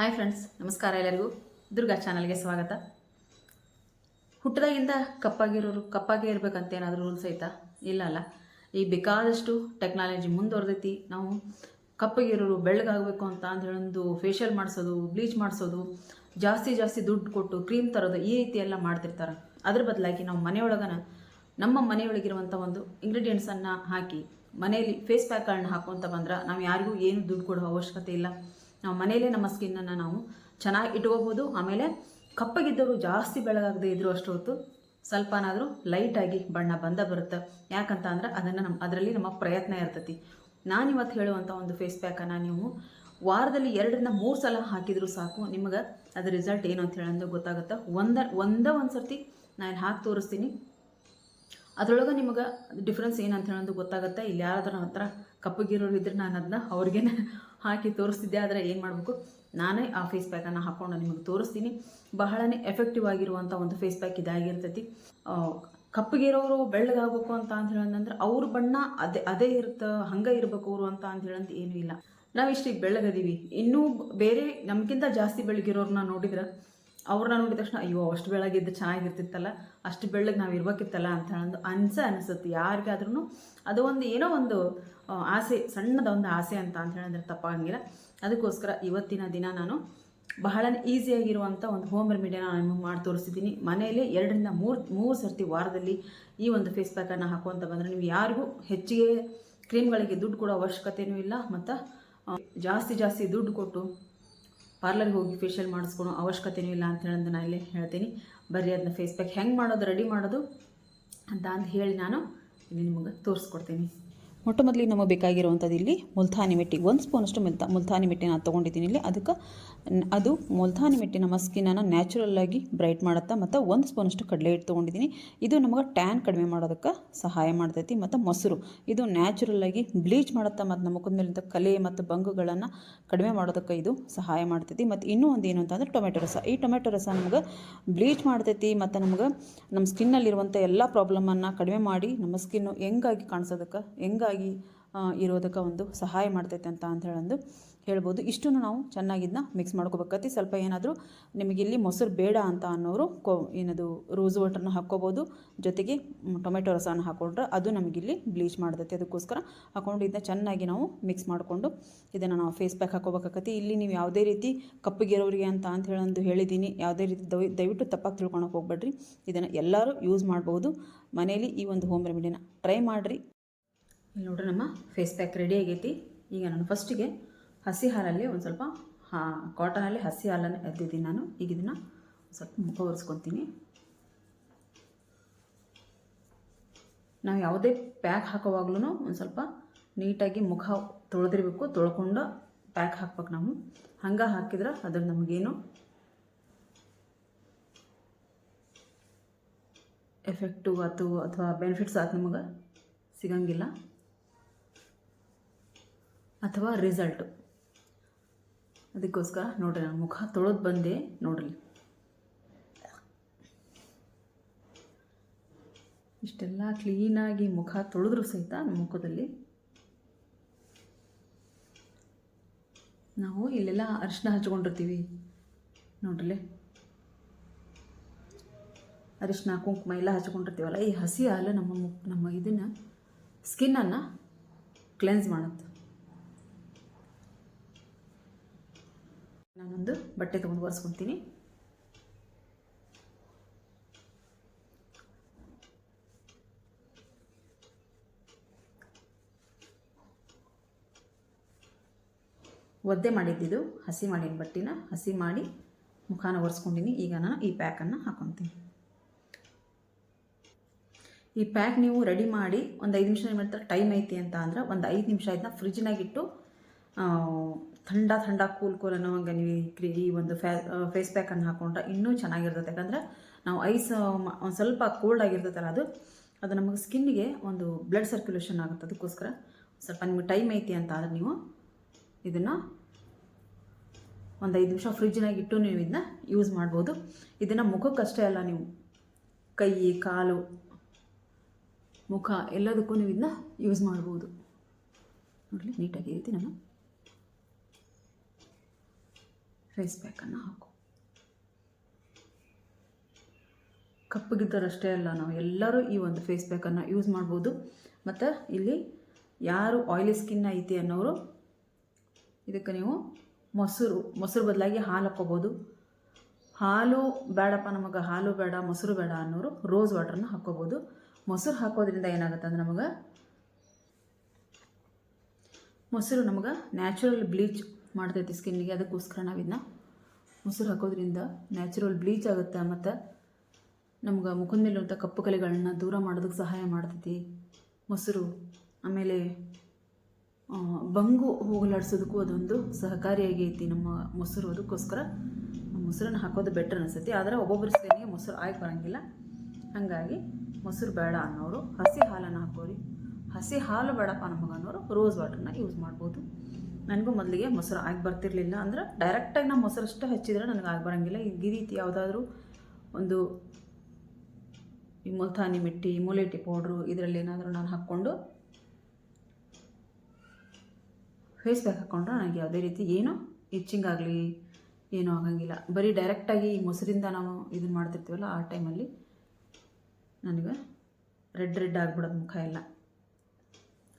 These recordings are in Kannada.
ಹಾಯ್ ಫ್ರೆಂಡ್ಸ್, ನಮಸ್ಕಾರ ಎಲ್ಲರಿಗೂ. ದುರ್ಗಾ ಚಾನಲ್ಗೆ ಸ್ವಾಗತ. ಹುಟ್ಟದಾಗಿಂದ ಕಪ್ಪಾಗಿರೋರು ಕಪ್ಪಾಗೇ ಇರಬೇಕಂತ ಏನಾದರೂ ರೂಲ್ಸ್ ಐತಾ? ಇಲ್ಲ ಅಲ್ಲ. ಈ ಬೇಕಾದಷ್ಟು ಟೆಕ್ನಾಲಜಿ ಮುಂದುವರೆದೈತಿ. ನಾವು ಕಪ್ಪಗಿರೋರು ಬೆಳ್ಳಗಾಗಬೇಕು ಅಂತ ಅಂತ ಒಂದು ಫೇಶಿಯಲ್ ಮಾಡಿಸೋದು ಬ್ಲೀಚ್ ಮಾಡಿಸೋದು, ಜಾಸ್ತಿ ಜಾಸ್ತಿ ದುಡ್ಡು ಕೊಟ್ಟು ಕ್ರೀಮ್ ತರೋದು ಈ ರೀತಿ ಎಲ್ಲ ಮಾಡ್ತಿರ್ತಾರೆ. ಅದ್ರ ಬದಲಾಗಿ ನಾವು ಮನೆಯೊಳಗನ ನಮ್ಮ ಮನೆಯೊಳಗಿರುವಂಥ ಒಂದು ಇಂಗ್ರೀಡಿಯೆಂಟ್ಸನ್ನು ಹಾಕಿ ಮನೆಯಲ್ಲಿ ಫೇಸ್ ಪ್ಯಾಕ್ಗಳನ್ನ ಹಾಕೊಂತ ಬಂದ್ರೆ ನಾವು ಯಾರಿಗೂ ಏನು ದುಡ್ಡು ಕೊಡೋ ಅವಶ್ಯಕತೆ ಇಲ್ಲ. ನಾವು ಮನೆಯಲ್ಲೇ ನಮ್ಮ ಸ್ಕಿನ್ನನ್ನು ನಾವು ಚೆನ್ನಾಗಿ ಇಟ್ಕೋಬೋದು. ಆಮೇಲೆ ಕಪ್ಪಗಿದ್ದವರು ಜಾಸ್ತಿ ಬೆಳಗಾಗದೆ ಇದ್ರು ಅಷ್ಟು ಹೊತ್ತು ಸ್ವಲ್ಪನಾದರೂ ಲೈಟಾಗಿ ಬಣ್ಣ ಬಂದ ಬರುತ್ತೆ. ಯಾಕಂತ ಅಂದ್ರೆ ಅದನ್ನು ನಮ್ಮ ಅದರಲ್ಲಿ ನಮ್ಮ ಪ್ರಯತ್ನ ಇರ್ತೈತಿ. ನಾನಿವತ್ತು ಹೇಳುವಂಥ ಒಂದು ಫೇಸ್ ಪ್ಯಾಕನ್ನು ನೀವು ವಾರದಲ್ಲಿ ಎರಡರಿಂದ ಮೂರು ಸಲ ಹಾಕಿದರೂ ಸಾಕು. ನಿಮಗೆ ಅದ್ರ ರಿಸಲ್ಟ್ ಏನು ಅಂತ ಹೇಳೋದು ಗೊತ್ತಾಗುತ್ತೆ. ಒಂದ ಒಂದ ಒಂದು ಸರ್ತಿ ನಾನು ಹಾಕಿ ತೋರಿಸ್ತೀನಿ. ಅದ್ರೊಳಗೆ ನಿಮಗೆ ಡಿಫ್ರೆನ್ಸ್ ಏನಂತ ಹೇಳೋದು ಗೊತ್ತಾಗುತ್ತೆ. ಇಲ್ಲಿ ಯಾರಾದ್ರೂ ಹತ್ರ ಕಪ್ಪಗಿರೋರು ಇದ್ರೆ ನಾನು ಅದನ್ನ ಅವ್ರಿಗೆ ಹಾಕಿ ತೋರಿಸ್ತಿದ್ದೆ, ಆದರೆ ಏನು ಮಾಡಬೇಕು? ನಾನೇ ಆ ಫೇಸ್ ಪ್ಯಾಕನ್ನು ಹಾಕ್ಕೊಂಡು ನಿಮಗೆ ತೋರಿಸ್ತೀನಿ. ಬಹಳನೇ ಎಫೆಕ್ಟಿವ್ ಆಗಿರುವಂಥ ಒಂದು ಫೇಸ್ ಪ್ಯಾಕ್ ಇದಾಗಿರ್ತೈತಿ ಕಪ್ಪಗಿರೋರು ಬೆಳ್ಳಗಾಗಬೇಕು ಅಂತ ಅಂತ ಹೇಳಂದ್ರೆ ಅವ್ರ ಬಣ್ಣ ಅದೇ ಅದೇ ಇರುತ್ತೆ ಹಂಗೆ ಇರಬೇಕು ಅವರು ಅಂತ ಅಂತ ಹೇಳಂತ ಏನೂ ಇಲ್ಲ. ನಾವು ಇಷ್ಟಿಗೆ ಬೆಳ್ಳಗದೀವಿ. ಇನ್ನೂ ಬೇರೆ ನಮಗಿಂತ ಜಾಸ್ತಿ ಬೆಳಗಿರೋರನ್ನ ನೋಡಿದ್ರೆ ಅವ್ರನ್ನ ನೋಡಿದ ತಕ್ಷಣ, ಅಯ್ಯೋ ಅಷ್ಟು ಬೆಳಗಿದ್ದು ಚೆನ್ನಾಗಿರ್ತಿತ್ತಲ್ಲ, ಅಷ್ಟು ಬೆಳ್ಳಗೆ ನಾವು ಇರ್ಬೇಕಿತ್ತಲ್ಲ ಅಂತ ಹೇಳೋದು ಅನ್ಸ ಅನಿಸುತ್ತೆ. ಯಾರಿಗಾದ್ರೂ ಅದು ಒಂದು ಏನೋ ಒಂದು ಆಸೆ, ಸಣ್ಣದ ಒಂದು ಆಸೆ ಅಂತ ಅಂತ ಹೇಳಿದ್ರೆ ತಪ್ಪಾಗಂಗಿಲ್ಲ. ಅದಕ್ಕೋಸ್ಕರ ಇವತ್ತಿನ ದಿನ ನಾನು ಬಹಳ ಈಸಿಯಾಗಿರುವಂಥ ಒಂದು ಹೋಮ್ ರೆಮಿಡಿಯನ್ನು ನಾನು ನಿಮಗೆ ಮಾಡಿ ತೋರಿಸಿದ್ದೀನಿ ಮನೆಯಲ್ಲೇ ಎರಡರಿಂದ ಮೂರು ಮೂರು ಸರ್ತಿ ವಾರದಲ್ಲಿ ಈ ಒಂದು ಫೇಸ್ ಪ್ಯಾಕನ್ನು ಹಾಕುವಂತ ಬಂದರೆ ನೀವು ಯಾರಿಗೂ ಹೆಚ್ಚಿಗೆ ಕ್ರೀಮ್ಗಳಿಗೆ ದುಡ್ಡು ಕೊಡೋ ಅವಶ್ಯಕತೆಯೂ ಇಲ್ಲ. ಮತ್ತು ಜಾಸ್ತಿ ಜಾಸ್ತಿ ದುಡ್ಡು ಕೊಟ್ಟು ಪಾರ್ಲರ್ಗೆ ಹೋಗಿ ಫೇಶಿಯಲ್ ಮಾಡಿಸ್ಕೊಳೋ ಅವಶ್ಯಕತೆಯೂ ಇಲ್ಲ ಅಂತ ಹೇಳೋದು ನಾನು ಇಲ್ಲೇ ಹೇಳ್ತೀನಿ. ಬರೀ ಅದನ್ನ ಫೇಸ್ಬ್ಯಾಕ್ ಹೆಂಗೆ ಮಾಡೋದು ರೆಡಿ ಮಾಡೋದು ಅಂತ ಅಂದು ಹೇಳಿ ನಾನು ಇಲ್ಲಿ ನಿಮಗೆ ತೋರಿಸ್ಕೊಡ್ತೀನಿ. ಮೊಟ್ಟ ಮೊದಲಿಗೆ ನಮಗೆ ಬೇಕಾಗಿರುವಂಥದ್ದು ಇಲ್ಲಿ ಮುಲ್ತಾನಿ ಮೆಟ್ಟಿ. ಒಂದು ಸ್ಪೂನಷ್ಟು ಮುಲ್ತಾ, ಮುಲ್ತಾನಿ ಮಿಟ್ಟಿ ನಾನು ತೊಗೊಂಡಿದ್ದೀನಿ ಇಲ್ಲಿ. ಅದಕ್ಕೆ ಅದು ಮುಲ್ತಾನಿ ಮಿಟ್ಟಿ ನಮ್ಮ ಸ್ಕಿನ್ನನ್ನು ನ್ಯಾಚುರಲ್ಲಾಗಿ ಬ್ರೈಟ್ ಮಾಡುತ್ತಾ ಮತ್ತು ಒಂದು ಸ್ಪೂನಷ್ಟು ಕಡಲೆ ಹಿಟ್ಟು ತೊಗೊಂಡಿದ್ದೀನಿ. ಇದು ನಮಗೆ ಟ್ಯಾನ್ ಕಡಿಮೆ ಮಾಡೋದಕ್ಕೆ ಸಹಾಯ ಮಾಡ್ತೈತಿ. ಮತ್ತು ಮೊಸರು, ಇದು ನ್ಯಾಚುರಲ್ಲಾಗಿ ಬ್ಲೀಚ್ ಮಾಡುತ್ತಾ ಮತ್ತು ನಮ್ಮ ಮುಖದ ಮೇಲಿಂದ ಕಲೆ ಮತ್ತು ಬಂಗುಗಳನ್ನು ಕಡಿಮೆ ಮಾಡೋದಕ್ಕೆ ಇದು ಸಹಾಯ ಮಾಡ್ತೈತಿ. ಮತ್ತು ಇನ್ನೂ ಒಂದು ಏನು ಅಂತಂದ್ರೆ ಟೊಮೆಟೊ ರಸ. ಈ ಟೊಮೆಟೊ ರಸ ನಮ್ಗೆ ಬ್ಲೀಚ್ ಮಾಡ್ತೈತಿ ಮತ್ತು ನಮ್ಗೆ ನಮ್ಮ ಸ್ಕಿನ್ನಲ್ಲಿರುವಂಥ ಎಲ್ಲ ಪ್ರಾಬ್ಲಮನ್ನು ಕಡಿಮೆ ಮಾಡಿ ನಮ್ಮ ಸ್ಕಿನ್ನು ಹೆಂಗಾಗಿ ಕಾಣಿಸೋದಕ್ಕೆ, ಹೆಂಗಾಗಿ ಆ, ಇರೋದಕ್ಕೆ ಒಂದು ಸಹಾಯ ಮಾಡ್ತೈತೆ ಅಂತ ಅಂತ ಹೇಳಂದು ಹೇಳ್ಬೋದು. ಇಷ್ಟನ್ನು ನಾವು ಚೆನ್ನಾಗಿ ಇದನ್ನ ಮಿಕ್ಸ್ ಮಾಡ್ಕೋಬೇಕತಿ. ಸ್ವಲ್ಪ ಏನಾದರೂ ನಿಮಗೆ ಇಲ್ಲಿ ಮೊಸರು ಬೇಡ ಅಂತ ಅನ್ನೋರು ಕೊ ಏನದು ರೋಸ್ ವಾಟರ್ನ ಹಾಕ್ಕೋಬೋದು. ಜೊತೆಗೆ ಟೊಮೆಟೊ ರಸನ ಹಾಕೊಂಡ್ರೆ ಅದು ನಮಗಿಲ್ಲಿ ಬ್ಲೀಚ್ ಮಾಡ್ತೈತಿ. ಅದಕ್ಕೋಸ್ಕರ ಹಾಕೊಂಡು ಇದನ್ನ ಚೆನ್ನಾಗಿ ನಾವು ಮಿಕ್ಸ್ ಮಾಡಿಕೊಂಡು ಇದನ್ನು ನಾವು ಫೇಸ್ ಪ್ಯಾಕ್ ಹಾಕೋಬೇಕಾಕತಿ ಇಲ್ಲಿ ನೀವು ಯಾವುದೇ ರೀತಿ ಕಪ್ಪಗಿರೋರಿಗೆ ಅಂತ ಅಂತ ಹೇಳಂದು ಹೇಳಿದ್ದೀನಿ ಯಾವುದೇ ರೀತಿ ದಯ ದಯವಿಟ್ಟು ತಪ್ಪಾಗಿ ತಿಳ್ಕೊಳಕ್ಕೆ ಹೋಗ್ಬೇಡ್ರಿ. ಇದನ್ನು ಎಲ್ಲರೂ ಯೂಸ್ ಮಾಡ್ಬೋದು. ಮನೇಲಿ ಈ ಒಂದು ಹೋಮ್ ರೆಮಿಡಿನ ಟ್ರೈ ಮಾಡಿರಿ. ನೋಡ್ರಿ ನಮ್ಮ ಫೇಸ್ ಪ್ಯಾಕ್ ರೆಡಿ ಆಗೈತಿ. ಈಗ ನಾನು ಫಸ್ಟಿಗೆ ಹಸಿ ಹಾಲಲ್ಲಿ ಒಂದು ಸ್ವಲ್ಪ ಹಾ ಕಾಟನಲ್ಲಿ ಹಸಿ ಹಾಲನ್ನು ಎದ್ದಿದ್ದೀನಿ ನಾನು. ಈಗ ಇದನ್ನು ಸ್ವಲ್ಪ ಮುಖ ಒರೆಸ್ಕೊತೀನಿ ನಾವು ಯಾವುದೇ ಪ್ಯಾಕ್ ಹಾಕೋವಾಗ್ಲೂ ಒಂದು ಸ್ವಲ್ಪ ನೀಟಾಗಿ ಮುಖ ತೊಳೆದಿರ್ಬೇಕು, ತೊಳ್ಕೊಂಡು ಪ್ಯಾಕ್ ಹಾಕ್ಬೇಕು ನಾವು. ಹಂಗೆ ಹಾಕಿದ್ರೆ ಅದ್ರ ನಮಗೇನು ಎಫೆಕ್ಟು ಆತು ಅಥವಾ ಬೆನಿಫಿಟ್ಸ್ ಆತು ನಮಗೆ ಸಿಗಂಗಿಲ್ಲ. ಅಥವಾ ರಿಸಲ್ಟು ಅದಕ್ಕೋಸ್ಕರ ನೋಡ್ರಿ, ನಾನು ಮುಖ ತೊಳೆದು ಬಂದೆ, ನೋಡ್ರಿ. ಇಷ್ಟೆಲ್ಲ ಕ್ಲೀನಾಗಿ ಮುಖ ತೊಳೆದ್ರು ಸಹಿತ ನಮ್ಮ ಮುಖದಲ್ಲಿ. ನಾವು ಇಲ್ಲೆಲ್ಲ ಅರಿಶಿನ ಹಚ್ಕೊಂಡಿರ್ತೀವಿ. ನೋಡ್ರಿ ಅರಿಶಿನ ಕುಂಕುಮ ಎಲ್ಲ ಹಚ್ಕೊಂಡಿರ್ತೀವಲ್ಲ, ಈ ಹಸಿ ಹಾಲು ನಮ್ಮ ಮುಖ ನಮ್ಮ ಇದನ್ನು ಸ್ಕಿನ್ನನ್ನು ಕ್ಲೆನ್ಸ್ ಮಾಡುತ್ತೆ. ನಾನೊಂದು ಬಟ್ಟೆ ತೊಗೊಂಡು ಒರೆಸ್ಕೊತೀನಿ. ಒದ್ದೆ ಮಾಡಿದ್ದಿದ್ದು ಹಸಿ ಮಾಡಿನ ಬಟ್ಟಿನ, ಹಸಿ ಮಾಡಿ ಮುಖಾನ ಒರೆಸ್ಕೊಂಡಿನಿ. ಈಗ ನಾನು ಈ ಪ್ಯಾಕನ್ನು ಹಾಕೊತೀನಿ. ಈ ಪ್ಯಾಕ್ ನೀವು ರೆಡಿ ಮಾಡಿ ಒಂದು ಐದು ನಿಮಿಷ ಏನು ಮಾಡ್ತಾರೆ ಟೈಮ್ ಐತಿ ಅಂತ ಅಂದ್ರೆ ಒಂದು ಐದು ನಿಮಿಷ ಇದನ್ನ ಫ್ರಿಜ್ನಾಗಿಟ್ಟು ಥಂಡ ಥಂಡ ಕೂಲ್ ಕೂಲ್ ಅನ್ನೋ ಹಂಗೆ ನೀವು ಈ ಒಂದು ಫ್ಯಾ ಫೇಸ್ ಪ್ಯಾಕನ್ನು ಹಾಕೊಂಡ್ರೆ ಇನ್ನೂ ಚೆನ್ನಾಗಿರ್ತದೆ. ಯಾಕಂದರೆ ನಾವು ಐಸ್ ಒಂದು ಸ್ವಲ್ಪ ಕೋಲ್ಡ್ ಆಗಿರ್ತದಲ್ಲ ಅದು ಅದು ನಮಗೆ ಸ್ಕಿನ್ನಿಗೆ ಒಂದು ಬ್ಲಡ್ ಸರ್ಕ್ಯುಲೇಷನ್ ಆಗುತ್ತೆ. ಅದಕ್ಕೋಸ್ಕರ ಸ್ವಲ್ಪ ನಿಮಗೆ ಟೈಮ್ ಐತಿ ಅಂತ ಆದರೆ ನೀವು ಇದನ್ನು ಒಂದು ಐದು ನಿಮಿಷ ಫ್ರಿಜ್ನಾಗ ಇಟ್ಟು ನೀವು ಇದನ್ನ ಯೂಸ್ ಮಾಡ್ಬೋದು. ಇದನ್ನು ಮುಖಕ್ಕಷ್ಟೇ ಅಲ್ಲ ನೀವು ಕೈ, ಕಾಲು, ಮುಖ ಎಲ್ಲದಕ್ಕೂ ನೀವು ಇದನ್ನ ಯೂಸ್ ಮಾಡ್ಬೋದು. ನೋಡಲಿ ನೀಟಾಗಿ ರೀತಿ ನಾನು. ಫೇಸ್ ಪ್ಯಾಕನ್ನು ಹಾಕು ಕಪ್ಪಗಿದ್ದರಷ್ಟೇ ಅಲ್ಲ, ನಾವು ಎಲ್ಲರೂ ಈ ಒಂದು ಫೇಸ್ ಪ್ಯಾಕನ್ನು ಯೂಸ್ ಮಾಡ್ಬೋದು. ಮತ್ತು ಇಲ್ಲಿ ಯಾರು ಆಯಿಲಿ ಸ್ಕಿನ್ ಐತಿ ಅನ್ನೋರು ಇದಕ್ಕೆ ನೀವು ಮೊಸರು ಮೊಸರು ಬದಲಾಗಿ ಹಾಲು ಹಾಕ್ಕೋಬೋದು. ಹಾಲು ಬೇಡಪ್ಪ ನಮಗೆ, ಹಾಲು ಬೇಡ, ಮೊಸರು ಬೇಡ ಅನ್ನೋರು ರೋಸ್ ವಾಟರ್ನ ಹಾಕ್ಕೋಬೋದು. ಮೊಸರು ಹಾಕೋದ್ರಿಂದ ಏನಾಗುತ್ತೆ ಅಂದ್ರೆ ನಮಗೆ, ಮೊಸರು ನಮಗೆ ನ್ಯಾಚುರಲ್ ಬ್ಲೀಚ್ ಮಾಡ್ತೈತಿ ಸ್ಕಿನ್ನಿಗೆ, ಅದಕ್ಕೋಸ್ಕರ ನಾವು ಇದನ್ನ ಮೊಸರು ಹಾಕೋದ್ರಿಂದ ನ್ಯಾಚುರಲ್ ಬ್ಲೀಚ್ ಆಗುತ್ತೆ. ಮತ್ತು ನಮ್ಗೆ ಮುಖದ ಮೇಲಿರುವಂಥ ಕಪ್ಪು ಕಲೆಗಳನ್ನ ದೂರ ಮಾಡೋದಕ್ಕೆ ಸಹಾಯ ಮಾಡ್ತೈತಿ. ಮೊಸರು, ಆಮೇಲೆ ಬಂಗು ಹೋಗಲಾಡ್ಸೋದಕ್ಕೂ ಅದೊಂದು ಸಹಕಾರಿಯಾಗಿ ಐತಿ ನಮ್ಮ ಮೊಸರು. ಅದಕ್ಕೋಸ್ಕರ ಮೊಸರನ್ನ ಹಾಕೋದು ಬೆಟ್ರ್ ಅನಿಸ್ತೈತಿ ಆದರೆ ಒಬ್ಬೊಬ್ಬರ ಸ್ಕಿನ್ನಿಗೆ ಮೊಸರು ಆಗಿ ಬರೋಂಗಿಲ್ಲ. ಹಾಗಾಗಿ ಮೊಸರು ಬೇಡ ಅನ್ನೋರು, ಹಸಿ ಹಾಲನ್ನು ಹಾಕೋರಿ. ಹಸಿ ಹಾಲು ಬೇಡಪ್ಪ ನಮಗೆ ಅನ್ನೋರು ರೋಸ್ ವಾಟರ್ನ ಯೂಸ್ ಮಾಡ್ಬೋದು. ನನಗೂ ಮೊದಲಿಗೆ ಮೊಸರು ಆಗಿ ಬರ್ತಿರ್ಲಿಲ್ಲ ಅಂದ್ರೆ ಡೈರೆಕ್ಟಾಗಿ ನಾವು ಮೊಸರಷ್ಟು ಹಚ್ಚಿದರೆ ನನಗೆ ಆಗಿ ಬರೋಂಗಿಲ್ಲ. ಈ ರೀತಿ ಯಾವುದಾದ್ರೂ ಒಂದು ಈ ಮುಲ್ತಾನಿ ಮಿಟ್ಟಿ, ಮೂಲೇಟಿ ಪೌಡ್ರು ಇದರಲ್ಲಿ ಏನಾದರೂ ನಾನು ಹಾಕ್ಕೊಂಡು ಫೇಸ್ ಪ್ಯಾಕ್ ಹಾಕ್ಕೊಂಡ್ರೆ ನನಗೆ ಯಾವುದೇ ರೀತಿ ಏನೂ ಇಚ್ಚಿಂಗ್ ಆಗಲಿ, ಏನೂ ಆಗಂಗಿಲ್ಲ. ಬರೀ ಡೈರೆಕ್ಟಾಗಿ ಈ ಮೊಸರಿಂದ ನಾವು ಇದನ್ನು ಮಾಡ್ತಿರ್ತೀವಲ್ಲ, ಆ ಟೈಮಲ್ಲಿ ನನಗೆ ರೆಡ್ ರೆಡ್ ಆಗಿಬಿಡೋದು ಮುಖ ಎಲ್ಲ.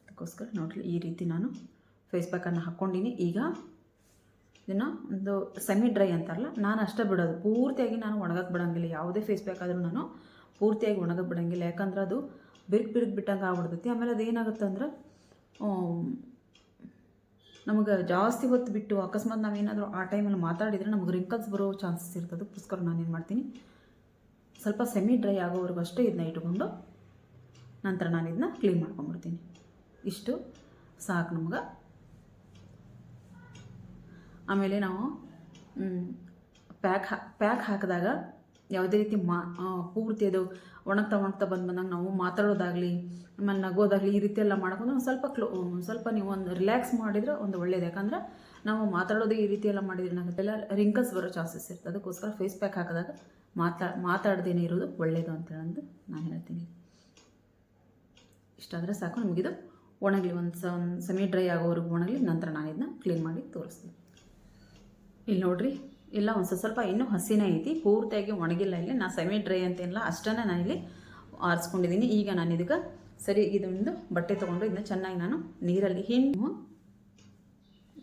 ಅದಕ್ಕೋಸ್ಕರ ನೋಡಲಿ ಈ ರೀತಿ ನಾನು ಫೇಸ್ ಪ್ಯಾಕನ್ನು ಹಾಕ್ಕೊಂಡಿನಿ. ಈಗ ಇದನ್ನು ಒಂದು ಸೆಮಿ ಡ್ರೈ ಅಂತಾರಲ್ಲ, ನಾನು ಅಷ್ಟೇ ಬಿಡೋದು. ಪೂರ್ತಿಯಾಗಿ ನಾನು ಒಣಗಕ್ಕೆ ಬಿಡೋಂಗಿಲ್ಲ. ಯಾವುದೇ ಫೇಸ್ ಪ್ಯಾಕ್ ಆದರೂ ನಾನು ಪೂರ್ತಿಯಾಗಿ ಒಣಗಕ್ಕೆ ಬಿಡೋಂಗಿಲ್ಲ. ಯಾಕಂದ್ರೆ ಅದು ಬಿರುಕು ಬಿರುಕು ಬಿಟ್ಟಂಗೆ ಆಗ್ಬಿಡ್ತೈತಿ. ಆಮೇಲೆ ಅದೇನಾಗುತ್ತೆ ಅಂದ್ರೆ ನಮಗೆ ಜಾಸ್ತಿ ಹೊತ್ತು ಬಿಟ್ಟು ಅಕಸ್ಮಾತ್ ನಾವೇನಾದರೂ ಆ ಟೈಮಲ್ಲಿ ಮಾತಾಡಿದರೆ ನಮಗೆ ರಿಂಕಲ್ಸ್ ಬರೋ ಚಾನ್ಸಸ್ ಇರ್ತದೆ. ಅದಕ್ಕೋಸ್ಕರ ನಾನು ಏನು ಮಾಡ್ತೀನಿ? ಸ್ವಲ್ಪ ಸೆಮಿ ಡ್ರೈ ಆಗೋವರೆಗೂ ಅಷ್ಟೇ ಇದನ್ನ ಇಟ್ಕೊಂಡು ನಂತರ ನಾನು ಇದನ್ನ ಕ್ಲೀನ್ ಮಾಡ್ಕೊಂಬಿಡ್ತೀನಿ ಇಷ್ಟು ಸಾಕು ನಮ್ಗೆ. ಆಮೇಲೆ ನಾವು ಪ್ಯಾಕ್ ಹಾ ಪ್ಯಾಕ್ ಹಾಕಿದಾಗ ಯಾವುದೇ ರೀತಿ ಮಾ ಪೂರ್ತಿ ಅದು ಒಣಗ್ತಾ ಒಣಗ್ತಾ ಬಂದು ಬಂದಾಗ ನಾವು ಮಾತಾಡೋದಾಗಲಿ, ಆಮೇಲೆ ನಗೋದಾಗಲಿ ಈ ರೀತಿ ಎಲ್ಲ ಮಾಡ್ಕೊಂಡು ಒಂದು ಸ್ವಲ್ಪ ಕ್ಲೋ ಸ್ವಲ್ಪ ನೀವು ಒಂದು ರಿಲ್ಯಾಕ್ಸ್ ಮಾಡಿದರೆ ಒಂದು ಒಳ್ಳೇದು. ಯಾಕಂದ್ರೆ ನಾವು ಮಾತಾಡೋದು ಈ ರೀತಿ ಎಲ್ಲ ಮಾಡಿದ್ರೆ ಏನಾಗುತ್ತೆಲ್ಲ ರಿಂಕಲ್ಸ್ ಬರೋ ಚಾನ್ಸಸ್ ಇರ್ತದೆ ಅದಕ್ಕೋಸ್ಕರ ಫೇಸ್ ಪ್ಯಾಕ್ ಹಾಕಿದಾಗ ಮಾತಾ, ಮಾತಾಡ್ದೇನೆ ಇರೋದು ಒಳ್ಳೆಯದು ಅಂತೇಳಂದು ನಾನು ಹೇಳ್ತೀನಿ. ಇಷ್ಟಾದರೆ ಸಾಕು. ನಮಗಿದು ಒಣಗಲಿ, ಒಂದು ಸೆಮಿ ಡ್ರೈ ಆಗೋವರೆಗೂ ಒಣಗಲಿ, ನಂತರ ನಾನು ಇದನ್ನ ಕ್ಲೀನ್ ಮಾಡಿ ತೋರಿಸ್ತೀನಿ. ಇಲ್ಲಿ ನೋಡ್ರಿ, ಇಲ್ಲ ಒಂದು ಸ್ವಲ್ಪ ಇನ್ನೂ ಹಸಿನೇ ಐತಿ, ಪೂರ್ತಿಯಾಗಿ ಒಣಗಿಲ್ಲ ಇಲ್ಲಿ. ನಾ ಸೆಮಿ ಡ್ರೈ ಅಂತೇನಿಲ್ಲ, ಅಷ್ಟನ್ನ ನಾನು ಇಲ್ಲಿ ಆರಿಸ್ಕೊಂಡಿದ್ದೀನಿ ಈಗ ನಾನು ಇದಕ್ಕೆ ಸರಿ ಇದೊಂದು ಬಟ್ಟೆ ತೊಗೊಂಡು ಇದನ್ನ ಚೆನ್ನಾಗಿ ನಾನು ನೀರಲ್ಲಿ ಹಿಂಡು.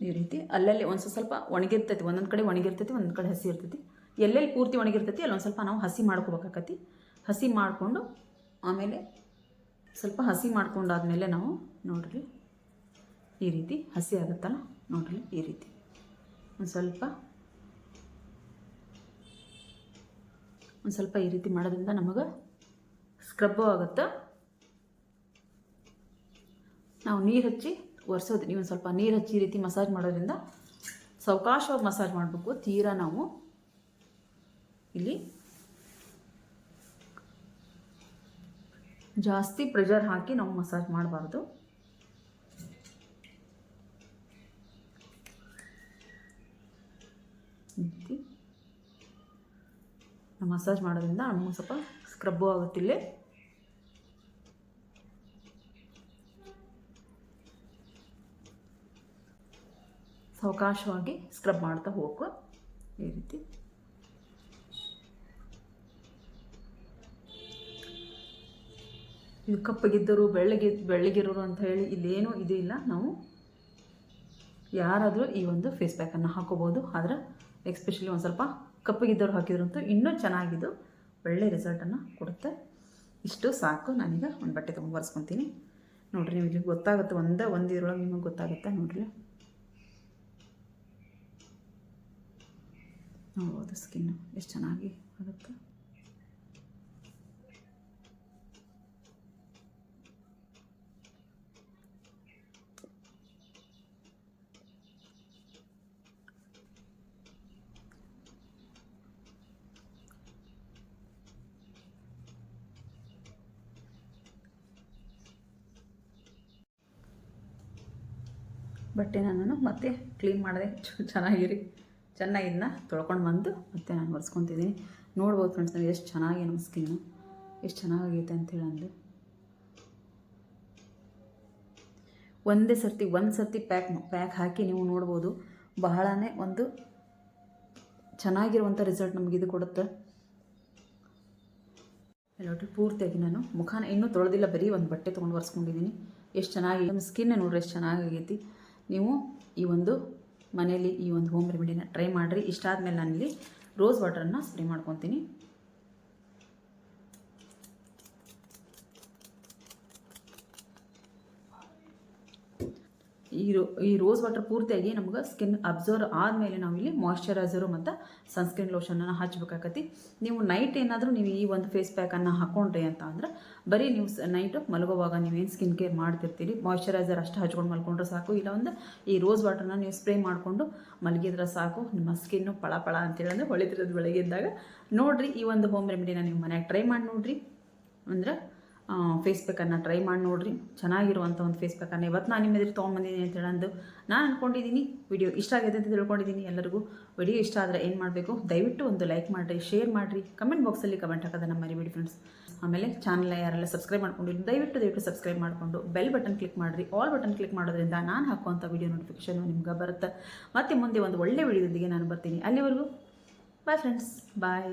ಈ ರೀತಿ ಅಲ್ಲಲ್ಲಿ ಒಂದು ಸ್ವಲ್ಪ ಸ್ವಲ್ಪ ಒಣಗಿರ್ತೈತಿ, ಒಂದೊಂದು ಕಡೆ ಒಣಗಿರ್ತೈತಿ, ಒಂದೊಂದು ಕಡೆ ಹಸಿ ಇರ್ತೈತಿ. ಎಲ್ಲೆಲ್ಲಿ ಪೂರ್ತಿ ಒಣಗಿರ್ತೈತಿ, ಅಲ್ಲೊಂದು ಸ್ವಲ್ಪ ನಾವು ಹಸಿ ಮಾಡ್ಕೋಬೇಕಾಕತಿ. ಹಸಿ ಮಾಡಿಕೊಂಡು ಆಮೇಲೆ ಸ್ವಲ್ಪ ಹಸಿ ಮಾಡ್ಕೊಂಡಾದ್ಮೇಲೆ ನಾವು ನೋಡ್ರಿ, ಈ ರೀತಿ ಹಸಿ ಆಗುತ್ತಲ್ಲ ನೋಡ್ರಿ, ಈ ರೀತಿ. ಒಂದು ಸ್ವಲ್ಪ. ಒಂದು ಸ್ವಲ್ಪ ಈ ರೀತಿ ಮಾಡೋದ್ರಿಂದ ನಮಗೆ ಸ್ಕ್ರಬ್ಬು ಆಗುತ್ತೆ? ನಾವು ನೀರು ಹಚ್ಚಿ ಒರೆಸೋದು. ನೀವು ಸ್ವಲ್ಪ ನೀರು ಹಚ್ಚಿ ಈ ರೀತಿ ಮಸಾಜ್ ಮಾಡೋದ್ರಿಂದ ಸಾವಕಾಶವಾಗಿ ಮಸಾಜ್ ಮಾಡಬೇಕು. ತೀರಾ ನಾವು ಇಲ್ಲಿ ಜಾಸ್ತಿ ಪ್ರೆಷರ್ ಹಾಕಿ ನಾವು ಮಸಾಜ್ ಮಾಡಬಾರ್ದು. ಈ ಮಸಾಜ್ ಮಾಡೋದ್ರಿಂದ ನಮಗೆ ಸ್ವಲ್ಪ ಸ್ಕ್ರಬ್ಬು ಆಗುತ್ತಿಲ್ಲ ಸಾವಕಾಶವಾಗಿ ಸ್ಕ್ರಬ್ ಮಾಡ್ತಾ ಹೋಗು ಈ ರೀತಿ. ಇದು ಕಪ್ಪಗಿದ್ದರು ಬೆಳ್ಳಗೆ, ಬೆಳ್ಳಗಿರೋರು ಅಂತ ಹೇಳಿ ಇಲ್ಲೇನೂ ಇದು ಇಲ್ಲ. ನಾವು ಯಾರಾದರೂ ಈ ಒಂದು ಫೇಸ್ ಪ್ಯಾಕನ್ನು ಹಾಕೋಬೋದು. ಆದರೆ ಎಕ್ಸ್ಪೆಷಲಿ ಒಂದು ಸ್ವಲ್ಪ ಕಪ್ಪಗಿದ್ದವ್ರು ಹಾಕಿದ್ರಂತೂ ಇನ್ನೂ ಚೆನ್ನಾಗಿದ್ದು. ಒಳ್ಳೆ ರಿಸಲ್ಟನ್ನು ಕೊಡುತ್ತೆ. ಇಷ್ಟು ಸಾಕು. ನಾನೀಗ ಒಂದು ಬಟ್ಟೆ ತೊಗೊಂಡು ಬರ್ಸ್ಕೊತೀನಿ ನೋಡಿರಿ, ನಿಮಗೆ ಗೊತ್ತಾಗುತ್ತೆ. ಒಂದೇ ಒಂದು ಇದ್ರೊಳಗೆ ನಿಮಗೆ ಗೊತ್ತಾಗುತ್ತೆ. ನೋಡಿರಿ. ನೋಡ್ಬೋದು ಸ್ಕಿನ್ನು ಎಷ್ಟು ಚೆನ್ನಾಗಿ ಆಗುತ್ತೆ. ಬಟ್ಟೆನ ನಾನು ಮತ್ತೆ ಕ್ಲೀನ್ ಮಾಡಿದೆ ಚೆನ್ನಾಗಿರಿ. ಚೆನ್ನಾಗಿ ಇದನ್ನ ತೊಳ್ಕೊಂಡು ಬಂದು ಮತ್ತೆ ನಾನು ಒರೆಸ್ಕೊತಿದ್ದೀನಿ. ನೋಡ್ಬೋದು ಫ್ರೆಂಡ್ಸ್ ನಾವು ಎಷ್ಟು ಚೆನ್ನಾಗಿ ನಮ್ಮ ಸ್ಕಿನ್ನು ಎಷ್ಟು ಚೆನ್ನಾಗೈತೆ ಅಂತೇಳಿ ಅಂದು ಒಂದೇ ಸರ್ತಿ, ಒಂದು ಸರ್ತಿ ಪ್ಯಾಕ್ ಪ್ಯಾಕ್ ಹಾಕಿ ನೀವು ನೋಡ್ಬೋದು. ಬಹಳನೇ ಒಂದು ಚೆನ್ನಾಗಿರುವಂಥ ರಿಸಲ್ಟ್ ನಮಗೆ ಇದು ಕೊಡುತ್ತೆ. ನೋಡ್ರಿ ಪೂರ್ತಿಯಾಗಿ ನಾನು ಮುಖಾನ ಇನ್ನೂ ತೊಳೆದಿಲ್ಲ, ಬರೀ ಒಂದು ಬಟ್ಟೆ ತೊಗೊಂಡು ಒರೆಸ್ಕೊಂಡಿದ್ದೀನಿ ಎಷ್ಟು ಚೆನ್ನಾಗಿ ನಮ್ಮ ಸ್ಕಿನ್ನೇ ನೋಡ್ರಿ ಎಷ್ಟು ಚೆನ್ನಾಗೈತಿ. ನೀವು ಈ ಒಂದು ಮನೆಯಲ್ಲಿ ಈ ಒಂದು ಹೋಮ್ ರೆಮಿಡಿನ ಟ್ರೈ ಮಾಡಿರಿ. ಇಷ್ಟಾದಮೇಲೆ ನಾನಿಲ್ಲಿ ರೋಸ್ ವಾಟರನ್ನು ಸ್ಪ್ರೇ ಮಾಡ್ಕೊತೀನಿ. ಈ ರೋಸ್ ವಾಟರ್ ಪೂರ್ತಿಯಾಗಿ ನಮ್ಗೆ ಸ್ಕಿನ್ ಅಬ್ಸರ್ವ್ ಆದಮೇಲೆ ನಾವು ಇಲ್ಲಿ ಮಾಯಶ್ಚರೈಸರು ಮತ್ತು ಸನ್ಸ್ಕ್ರೀನ್ ಲೋಷನನ್ನು ಹಚ್ಬೇಕಾಕತಿ. ನೀವು ನೈಟ್ ಏನಾದರೂ ನೀವು ಈ ಒಂದು ಫೇಸ್ ಪ್ಯಾಕನ್ನು ಹಾಕ್ಕೊಂಡ್ರಿ ಅಂತ ಅಂದ್ರೆ ಬರೀ ನೀವು ನೈಟು ಮಲಗುವಾಗ ನೀವೇನು ಸ್ಕಿನ್ ಕೇರ್ ಮಾಡ್ತಿರ್ತೀರಿ ಮಾಯಶ್ಚರೈಸರ್ ಅಷ್ಟು ಹಚ್ಕೊಂಡು ಮಲ್ಕೊಂಡ್ರೆ ಸಾಕು. ಇಲ್ಲ ಒಂದು ಈ ರೋಸ್ ವಾಟರ್ನ ನೀವು ಸ್ಪ್ರೇ ಮಾಡಿಕೊಂಡು ಮಲಗಿದ್ರೆ ಸಾಕು. ನಿಮ್ಮ ಸ್ಕಿನ್ನು ಪಳ ಪಳ ಅಂತೇಳಿ ಅಂದ್ರೆ ಹೊಳಿತಿರೋದು ಬೆಳಗ್ಗೆದ್ದಾಗ ನೋಡಿರಿ ಈ ಒಂದು ಹೋಮ್ ರೆಮಿಡಿನ ನೀವು ಮನೆಯಾಗ ಟ್ರೈ ಮಾಡಿ ನೋಡಿರಿ. ಅಂದ್ರೆ ಫೇಸ್ ಪ್ಯಾಕನ್ನು ಟ್ರೈ ಮಾಡಿ ನೋಡಿರಿ. ಚೆನ್ನಾಗಿರುವಂಥ ಒಂದು ಫೇಸ್ ಪ್ಯಾಕನ್ನು ಇವತ್ತು ನಾನು ನಿಮ್ಮ ಎದುರು ತೊಗೊಂಬಂದಿದ್ದೀನಿ ಅಂತ ಹೇಳಂದು ನಾನು ಅಂದ್ಕೊಂಡಿದ್ದೀನಿ ವಿಡಿಯೋ ಇಷ್ಟ ಆಗಿದೆ ಅಂತ ತಿಳ್ಕೊಂಡಿದ್ದೀನಿ ಎಲ್ಲರಿಗೂ. ವಿಡಿಯೋ ಇಷ್ಟ ಆದರೆ ಏನು ಮಾಡಬೇಕು? ದಯವಿಟ್ಟು ಒಂದು ಲೈಕ್ ಮಾಡಿರಿ ಶೇರ್ ಮಾಡಿರಿ. ಕಮೆಂಟ್ ಬಾಕ್ಸಲ್ಲಿ ಕಮೆಂಟ್ ಹಾಕೋದನ್ನು ಮರಿಬೇಡಿ ಫ್ರೆಂಡ್ಸ್ ಆಮೇಲೆ ಚಾನಲ್ ಯಾರೆಲ್ಲ ಸಬ್ಸ್ಕ್ರೈಬ್ ಮಾಡ್ಕೊಂಡಿರಿ ದಯವಿಟ್ಟು ದಯವಿಟ್ಟು ಸಬ್ಸ್ಕ್ರೈಬ್ ಮಾಡಿಕೊಂಡು ಬೆಲ್ ಬಟನ್ ಕ್ಲಿಕ್ ಮಾಡಿರಿ. ಆಲ್ ಬಟನ್ ಕ್ಲಿಕ್ ಮಾಡೋದ್ರಿಂದ ನಾನು ಹಾಕುವಂಥ ವಿಡಿಯೋ ನೋಟಿಫಿಕೇಷನ್ ನಿಮ್ಗೆ ಬರುತ್ತೆ. ಮತ್ತು ಮುಂದೆ ಒಂದು ಒಳ್ಳೆ ವಿಡಿಯೋದೊಂದಿಗೆ ನಾನು ಬರ್ತೀನಿ. ಅಲ್ಲಿವರೆಗೂ ಬಾಯ್ ಫ್ರೆಂಡ್ಸ್ ಬಾಯ್